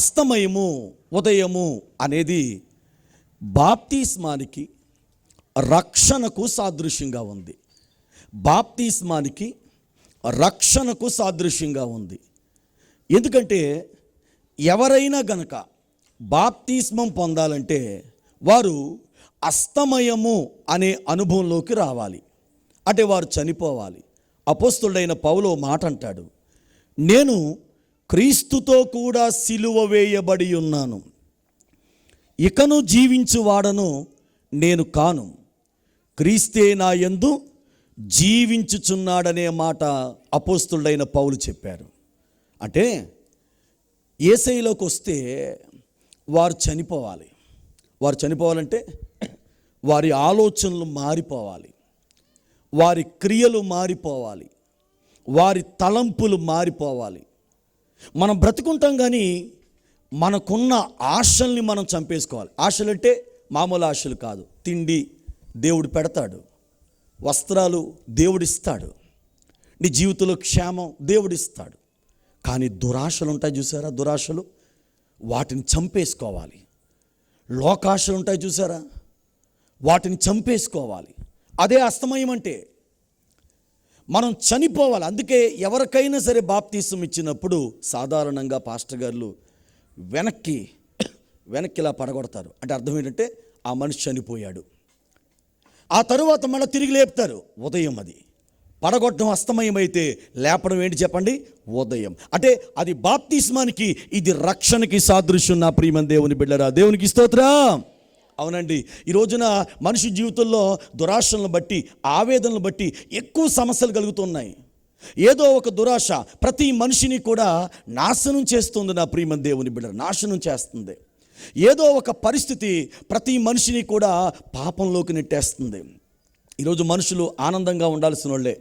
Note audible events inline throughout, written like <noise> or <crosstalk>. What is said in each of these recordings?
అస్తమయము ఉదయము అనేది బాప్తిస్మానికి రక్షణకు సాదృశ్యంగా ఉంది. బాప్తిస్మానికి రక్షణకు సాదృశ్యంగా ఉంది. ఎందుకంటే ఎవరైనా గనక బాప్తిస్మం పొందాలంటే వారు అస్తమయము అనే అనుభవంలోకి రావాలి. అంటే వారు చనిపోవాలి. అపోస్తుడైన పౌలో మాట అంటాడు నేను క్రీస్తుతో కూడా సిలువ వేయబడి ఉన్నాను. ఇకను జీవించువాడను నేను కాను. క్రీస్తే నా యందు జీవించుచున్నాడనే మాట అపోస్తుడైన పౌలు చెప్పారు. అంటే ఏసైలోకి వస్తే వారు చనిపోవాలి. వారు చనిపోవాలంటే వారి ఆలోచనలు మారిపోవాలి. వారి క్రియలు మారిపోవాలి. వారి తలంపులు మారిపోవాలి. మనం బ్రతుకుంటాం కానీ మనకున్న ఆశల్ని మనం చంపేసుకోవాలి. ఆశలు అంటే మామూలు ఆశలు కాదు. తిండి దేవుడు పెడతాడు. వస్త్రాలు దేవుడిస్తాడు. నీ జీవితంలో క్షేమం దేవుడిస్తాడు. కానీ దురాశలు ఉంటాయి చూసారా? దురాశలు వాటిని చంపేసుకోవాలి. లోకాశలు ఉంటాయి చూసారా? వాటిని చంపేసుకోవాలి. అదే అస్తమయం అంటే మనం చనిపోవాలి. అందుకే ఎవరికైనా సరే బాప్తీసం ఇచ్చినప్పుడు సాధారణంగా పాస్టర్ గారు వెనక్కి వెనక్కి ఇలా పడగొడతారు. అంటే అర్థం ఏంటంటే ఆ మనిషి చనిపోయాడు. ఆ తరువాత మళ్ళీ తిరిగి లేపుతారు. ఉదయం అది. పడగొట్టడం అస్తమయం అయితే లేపడం ఏంటి చెప్పండి? ఉదయం. అంటే అది బాప్తిస్మానికి ఇది రక్షణకి సాదృశ్యం నా ప్రియమని దేవుని బిడ్డరా. దేవునికి స్తోత్రం. అవునండి. ఈ రోజున మనిషి జీవితంలో దురాశలను బట్టి ఆవేదనలు బట్టి ఎక్కువ సమస్యలు కలుగుతున్నాయి. ఏదో ఒక దురాశ ప్రతి మనిషిని కూడా నాశనం చేస్తుంది నా ప్రియమన్ దేవుని బిడ్డ నాశనం చేస్తుంది. ఏదో ఒక పరిస్థితి ప్రతి మనిషిని కూడా పాపంలోకి నెట్టేస్తుంది. ఈరోజు మనుషులు ఆనందంగా ఉండాల్సిన వాళ్ళే.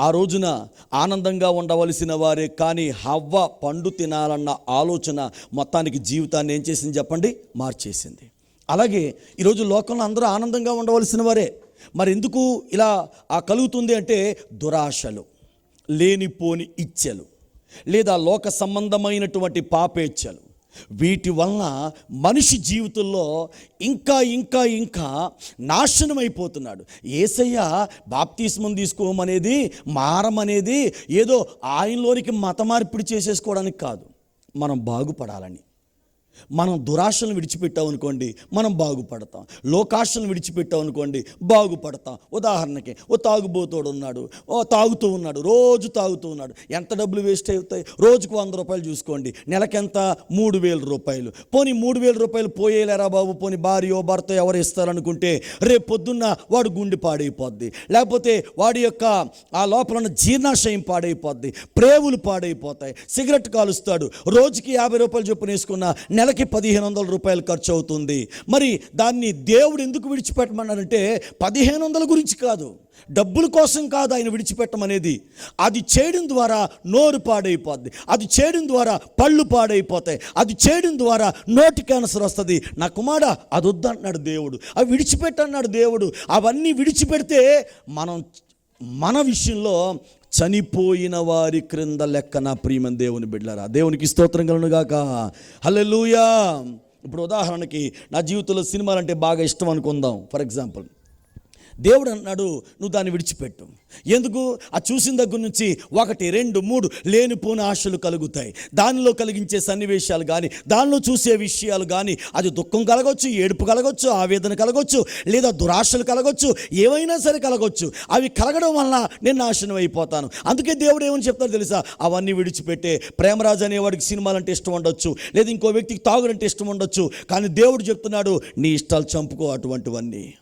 ఆ రోజున ఆనందంగా ఉండవలసిన వారే కానీ హవ్వ పండు తినాలన్న ఆలోచన మొత్తానికి జీవితాన్ని ఏం చేసింది చెప్పండి? మార్చేసింది. అలాగే ఈరోజు లోకంలో అందరూ ఆనందంగా ఉండవలసిన వారే. మరి ఎందుకు ఇలా ఆ కలుగుతుంది అంటే దురాశలు లేనిపోని ఇచ్చెలు లేదా లోక సంబంధమైనటువంటి పాపేచ్ఛలు. వీటి వలన మనిషి జీవితంలో ఇంకా ఇంకా ఇంకా నాశనం అయిపోతున్నాడు ఏసయ్య బాప్తిస్మం తీసుకోమనేది మారమనేది ఏదో ఆయనలోనికి మత మార్పిడి చేసేసుకోవడానికి కాదు. మనం బాగుపడాలని. మనం దురాశలను విడిచిపెట్టాం అనుకోండి మనం బాగుపడతాం. లోకాశలను విడిచిపెట్టాం అనుకోండి బాగుపడతాం. ఉదాహరణకి ఓ తాగుబోతోడు ఉన్నాడు ఓ తాగుతూ ఉన్నాడు రోజు తాగుతూ ఉన్నాడు. ఎంత డబ్బులు వేస్ట్ అవుతాయి? రోజుకు వంద రూపాయలు చూసుకోండి. నెలకెంత? మూడు వేల రూపాయలు. పోనీ మూడు వేల రూపాయలు పోయేలేరా బాబు? పోనీ భార్యో భర్త ఎవరు ఇస్తారనుకుంటే రేపు పొద్దున్న వాడు గుండె పాడైపోద్ది. లేకపోతే వాడి యొక్క ఆ లోపల ఉన్న జీర్ణాశయం పాడైపోద్ది. ప్రేవులు పాడైపోతాయి. సిగరెట్ కాలుస్తాడు. రోజుకి యాభై రూపాయలు చొప్పున వేసుకున్న నెలకి పదిహేను వందల రూపాయలు ఖర్చు అవుతుంది మరి దాన్ని దేవుడు ఎందుకు విడిచిపెట్టమన్నారంటే పదిహేను వందల గురించి కాదు డబ్బుల కోసం కాదు ఆయన విడిచిపెట్టమనేది. అది చేయడం ద్వారా నోరు పాడైపోద్ది అది చేయడం ద్వారా పళ్ళు పాడైపోతాయి అది చేయడం ద్వారా నోటి క్యాన్సర్ వస్తుంది. నా కుమార అది వద్దన్నాడు దేవుడు అవి విడిచిపెట్టన్నాడు దేవుడు. అవన్నీ విడిచిపెడితే మనం మన విషయంలో చనిపోయిన వారి క్రింద లెక్క నా ప్రియమని దేవుని బిడ్డలారా. దేవునికి స్తోత్రం కలనుగాక హల్లెలూయా. ఇప్పుడు ఉదాహరణకి నా జీవితంలో సినిమాలు అంటే బాగా ఇష్టం అనుకుందాం. For example. దేవుడు అన్నాడు నువ్వు దాన్ని విడిచిపెట్టు. ఎందుకు? ఆ చూసిన దగ్గర నుంచి ఒకటి రెండు మూడు లేనిపోని ఆశలు కలుగుతాయి. దానిలో కలిగించే సన్నివేశాలు కానీ దానిలో చూసే విషయాలు కానీ అది దుఃఖం కలగొచ్చు ఏడుపు కలగొచ్చు ఆవేదన కలగొచ్చు లేదా దురాశలు కలగొచ్చు ఏవైనా సరే కలగొచ్చు. అవి కలగడం వలన నేను నాశనం అయిపోతాను. అందుకే దేవుడు ఏమని చెప్తారో తెలుసా? అవన్నీ విడిచిపెట్టే. ప్రేమరాజు అనేవాడికి సినిమాలంటే ఇష్టం ఉండొచ్చు లేదా ఇంకో వ్యక్తికి తాగుడంటే ఇష్టం ఉండొచ్చు కానీ దేవుడు చెప్తున్నాడు నీ ఇష్టాలు చంపుకో అటువంటివన్నీ.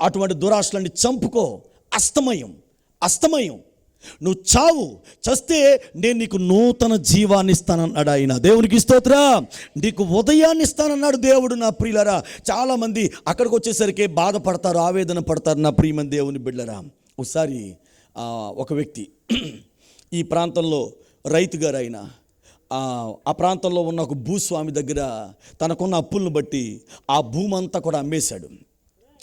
అటువంటి దురాశలన్నీ చంపుకో. అస్తమయం. అస్తమయం. నువ్వు చావు. చస్తే నేను నీకు నూతన జీవాన్ని ఇస్తానన్నాడు ఆయన. దేవునికి స్తోత్ర. నీకు ఉదయాన్ని ఇస్తానన్నాడు దేవుడు నా ప్రియులరా. చాలామంది అక్కడికి వచ్చేసరికి బాధపడతారు ఆవేదన పడతారు నా ప్రియమని దేవుని బిడ్డరా ఒకసారి ఒక వ్యక్తి ఈ ప్రాంతంలో రైతు గారు ఆయన ఆ ప్రాంతంలో ఉన్న ఒక భూస్వామి దగ్గర తనకున్న అప్పులను బట్టి ఆ భూమంతా కూడా అమ్మేశాడు.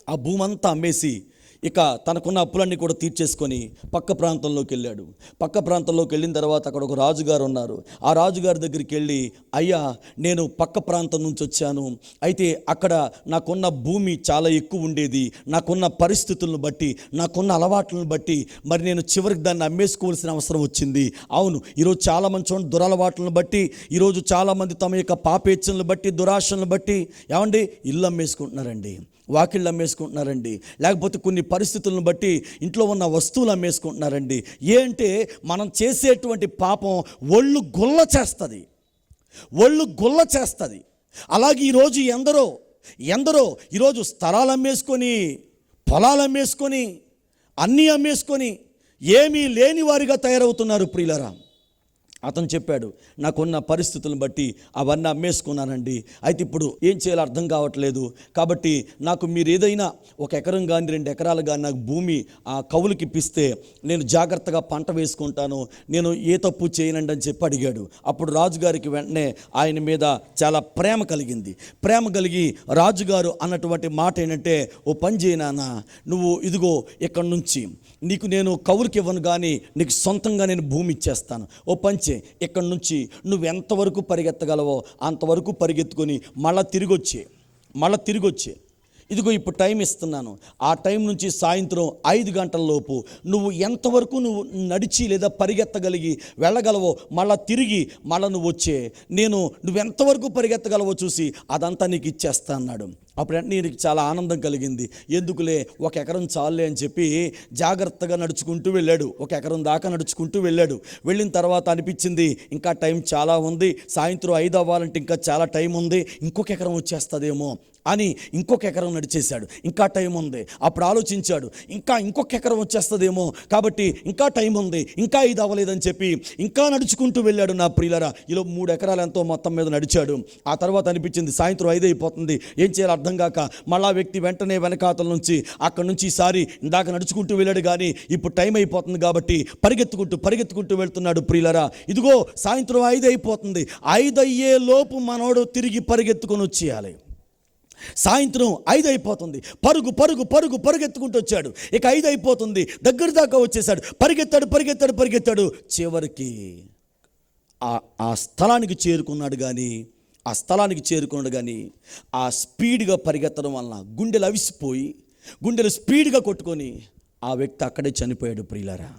ఆ భూమంతా అమ్మేసి ఇక తనకున్న అప్పులన్నీ కూడా తీర్చేసుకొని పక్క ప్రాంతంలోకి వెళ్ళాడు. పక్క ప్రాంతంలోకి వెళ్ళిన తర్వాత అక్కడ ఒక రాజుగారు ఉన్నారు. ఆ రాజుగారి దగ్గరికి వెళ్ళి అయ్యా నేను పక్క ప్రాంతం నుంచి వచ్చాను. అయితే అక్కడ నాకున్న భూమి చాలా ఎక్కువ ఉండేది. నాకున్న పరిస్థితులను బట్టి నాకున్న అలవాట్లను బట్టి మరి నేను చివరికి దాన్ని అమ్మేసుకోవాల్సిన అవసరం వచ్చింది. అవును ఈరోజు చాలామంది చూడండి దురలవాట్లను బట్టి ఈరోజు చాలామంది తమ యొక్క పాపేచ్చలను బట్టి దురాశలను బట్టి ఏమండి? ఇల్లు అమ్మేసుకుంటున్నారండి. వాకిళ్ళు అమ్మేసుకుంటున్నారండి. లేకపోతే కొన్ని పరిస్థితులను బట్టి ఇంట్లో ఉన్న వస్తువులు అమ్మేసుకుంటున్నారండి. ఏంటే మనం చేసేటువంటి పాపం ఒళ్ళు గుల్ల చేస్తుంది. ఒళ్ళు గుల్ల చేస్తుంది. అలాగే ఈరోజు ఎందరో ఎందరో ఈరోజు స్థలాలు అమ్మేసుకొని పొలాలు అమ్మేసుకొని అన్నీ అమ్మేసుకొని ఏమీ లేని వారిగా తయారవుతున్నారు ప్రియులరామ్ అతను చెప్పాడు నాకున్న పరిస్థితులను బట్టి అవన్నీ అమ్మేసుకున్నానండి. అయితే ఇప్పుడు ఏం చేయాలో అర్థం కావట్లేదు. కాబట్టి నాకు మీరు ఏదైనా ఒక ఎకరం కానీ రెండు ఎకరాలు కానీ నాకు భూమి ఆ కవులకి ఇప్పిస్తే నేను జాగ్రత్తగా పంట వేసుకుంటాను. నేను ఏ తప్పు చేయనండి అని చెప్పి అడిగాడు. అప్పుడు రాజుగారికి వెంటనే ఆయన మీద చాలా ప్రేమ కలిగింది. ప్రేమ కలిగి రాజుగారు అన్నటువంటి మాట ఏంటంటే ఓ పని చేయనానా నువ్వు ఇదిగో ఇక్కడి నుంచి నీకు నేను కవులకి ఇవ్వను కానీ నీకు సొంతంగా నేను భూమి ఇచ్చేస్తాను. ఓ పని పంచే ఇక్కడి నుంచి నువ్వు ఎంతవరకు పరిగెత్తగలవో అంతవరకు పరిగెత్తుకొని మళ్ళా తిరిగి వచ్చే మళ్ళా తిరిగి వచ్చే ఇదిగో ఇప్పుడు టైం ఇస్తున్నాను. ఆ టైం నుంచి సాయంత్రం ఐదు గంటల లోపు నువ్వు ఎంతవరకు నువ్వు నడిచి లేదా పరిగెత్తగలిగి వెళ్ళగలవో మళ్ళా తిరిగి మళ్ళా నువ్వు వచ్చే. నేను నువ్వెంతవరకు పరిగెత్తగలవో చూసి అదంతా నీకు ఇచ్చేస్తా అన్నాడు. అప్పుడు వెంటనే నీకు చాలా ఆనందం కలిగింది. ఎందుకులే? ఒక ఎకరం చాలులే అని చెప్పి జాగ్రత్తగా నడుచుకుంటూ వెళ్ళాడు. ఒక ఎకరం దాకా నడుచుకుంటూ వెళ్ళాడు. వెళ్ళిన తర్వాత అనిపించింది ఇంకా టైం చాలా ఉంది. సాయంత్రం ఐదు అవ్వాలంటే ఇంకా చాలా టైం ఉంది. ఇంకొక ఎకరం వచ్చేస్తుందేమో అని ఇంకొక ఎకరం నడిచేశాడు. ఇంకా టైం ఉంది. అప్పుడు ఆలోచించాడు ఇంకా ఇంకొక ఎకరం వచ్చేస్తుందేమో కాబట్టి ఇంకా టైం ఉంది. ఇంకా ఇది అవ్వలేదని చెప్పి ఇంకా నడుచుకుంటూ వెళ్ళాడు నా ప్రియులరా. ఇలా మూడు ఎకరాలు ఎంతో మొత్తం మీద నడిచాడు. ఆ తర్వాత అనిపించింది సాయంత్రం ఐదు అయిపోతుంది. ఏం చేయాలో? అర్థం కాక మళ్ళా వ్యక్తి వెంటనే వెనకాతల నుంచి అక్కడ నుంచి ఈసారి ఇందాక నడుచుకుంటూ వెళ్ళాడు కానీ ఇప్పుడు టైం అయిపోతుంది కాబట్టి పరిగెత్తుకుంటూ పరిగెత్తుకుంటూ వెళ్తున్నాడు ప్రియులరా. ఇదిగో సాయంత్రం ఐదు అయిపోతుంది. ఐదు అయ్యే లోపు మనోడు తిరిగి పరిగెత్తుకొని వచ్చేయాలి. సాయంత్రం ఐదు అయిపోతుంది. పరుగు పరుగు పరుగు పరుగెత్తుకుంటూ వచ్చాడు. ఇక ఐదు అయిపోతుంది. దగ్గర దాకా వచ్చేసాడు. పరిగెత్తాడు పరిగెత్తాడు పరిగెత్తాడు. చివరికి ఆ ఆ స్థలానికి చేరుకున్నాడు కానీ ఆ స్థలానికి చేరుకున్నాడు కానీ ఆ స్పీడ్గా పరిగెత్తడం వలన గుండెలు అవిసిపోయి గుండెలు స్పీడ్గా కొట్టుకొని ఆ వ్యక్తి అక్కడే చనిపోయాడు ప్రియులరా.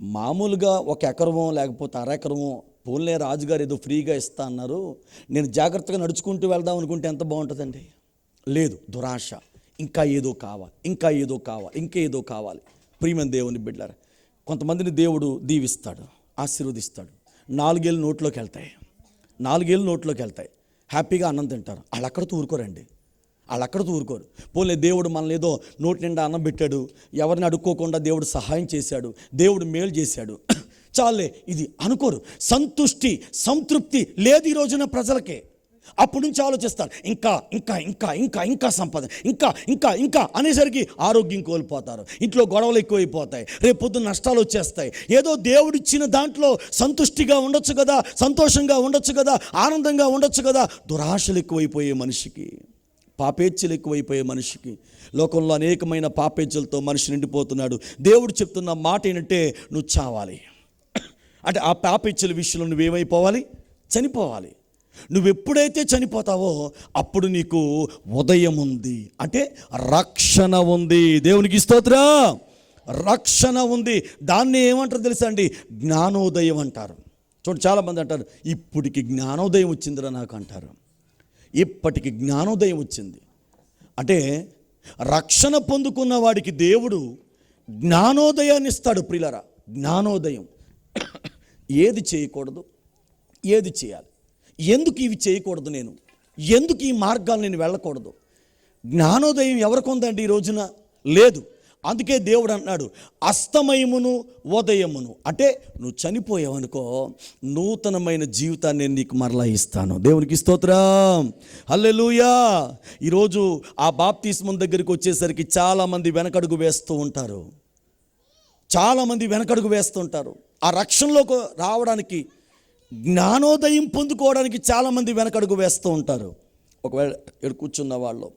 మామూలుగా ఒక ఎకరమో లేకపోతే అర ఎకరమో పోన్లే రాజుగారు ఏదో ఫ్రీగా ఇస్తా అన్నారు. నేను జాగ్రత్తగా నడుచుకుంటూ వెళ్దాం అనుకుంటే ఎంత బాగుంటుందండి? లేదు దురాశ. ఇంకా ఏదో కావాలి ఇంకా ఏదో కావాలి ఇంకా ఏదో కావాలి. ప్రియమైన దేవుని బిడ్డారు కొంతమందిని దేవుడు దీవిస్తాడు ఆశీర్వదిస్తాడు. నాలుగేళ్ళు నోట్లోకి వెళ్తాయి. నాలుగేళ్ళు నోట్లోకి వెళ్తాయి. హ్యాపీగా అన్నం తింటారు. వాళ్ళు అక్కడ తూరుకోరండి. వాళ్ళు అక్కడ తూరుకోరు. పోలే దేవుడు మనల్ని ఏదో నోటి నిండా అన్నం పెట్టాడు. ఎవరిని అడుక్కోకుండా దేవుడు సహాయం చేశాడు. దేవుడు మేలు చేశాడు. <clears throat> చాలే ఇది అనుకోరు. సంతుష్టి సంతృప్తి లేదు ఈ రోజున ప్రజలకే. అప్పటి నుంచి ఆలోచిస్తారు ఇంకా ఇంకా ఇంకా ఇంకా ఇంకా సంపద ఇంకా ఇంకా ఇంకా అనేసరికి ఆరోగ్యం కోల్పోతారు. ఇంట్లో గొడవలు ఎక్కువైపోతాయి. రేపు పొద్దున్న నష్టాలు వచ్చేస్తాయి. ఏదో దేవుడిచ్చిన దాంట్లో సంతుష్టిగా ఉండొచ్చు కదా సంతోషంగా ఉండొచ్చు కదా ఆనందంగా ఉండొచ్చు కదా దురాశలు ఎక్కువైపోయే మనిషికి పాపేచ్ఛలు ఎక్కువైపోయే మనిషికి లోకంలో అనేకమైన పాపేచ్ఛలతో మనిషి నిండిపోతున్నాడు. దేవుడు చెప్తున్న మాట ఏంటంటే నువ్వు చావాలి. అంటే ఆ పాపేచ్ఛల విషయంలో నువ్వేమైపోవాలి? చనిపోవాలి. నువ్వు ఎప్పుడైతే చనిపోతావో అప్పుడు నీకు ఉదయం ఉంది. అంటే రక్షణ ఉంది. దేవునికి స్తోత్రం. రక్షణ ఉంది. దాన్ని ఏమంటారు తెలుసా అండి? జ్ఞానోదయం అంటారు. చూడండి చాలామంది అంటారు ఇప్పటికి జ్ఞానోదయం వచ్చిందిరా నాకు అంటారు. ఇప్పటికి జ్ఞానోదయం వచ్చింది. అంటే రక్షణ పొందుకున్న వాడికి దేవుడు జ్ఞానోదయాన్ని ఇస్తాడు ప్రిలరా జ్ఞానోదయం. ఏది చేయకూడదు? ఏది చేయాలి? ఎందుకు ఇవి చేయకూడదు నేను? ఎందుకు ఈ మార్గాలు నేను వెళ్ళకూడదు? జ్ఞానోదయం ఎవరికి ఉందండి ఈ రోజున? లేదు. అందుకే దేవుడు అన్నాడు అస్తమయమును ఉదయమును. అంటే నువ్వు చనిపోయావనుకో నూతనమైన జీవితాన్ని నేను నీకు మరలా ఇస్తాను. దేవునికి స్తోత్రం. హల్లెలూయా. ఈరోజు ఆ బాప్తిస్మం దగ్గరికి వచ్చేసరికి చాలామంది వెనకడుగు వేస్తూ ఉంటారు. చాలామంది వెనకడుగు వేస్తుంటారు ఆ రక్షణలోకి రావడానికి జ్ఞానోదయం పొందుకోవడానికి చాలామంది వెనకడుగు వేస్తూ ఉంటారు. ఒకవేళ ఇక్కడ కూర్చున్న వాళ్ళు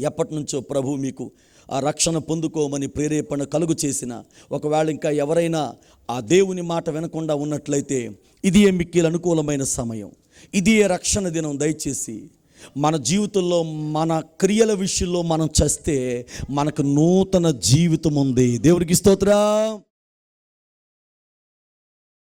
ఎప్పటి నుంచో ప్రభు మీకు ఆ రక్షణ పొందుకోమని ప్రేరేపణ కలుగు చేసిన ఒకవేళ ఇంకా ఎవరైనా ఆ దేవుని మాట వినకుండా ఉన్నట్లయితే ఇది ఏ మిక్కిలు అనుకూలమైన సమయం. ఇది ఏ రక్షణ దినం దయచేసి మన జీవితంలో మన క్రియల విషయంలో మనం చేస్తే మనకు నూతన జీవితం ఉంది. దేవుడికి స్తోత్రా.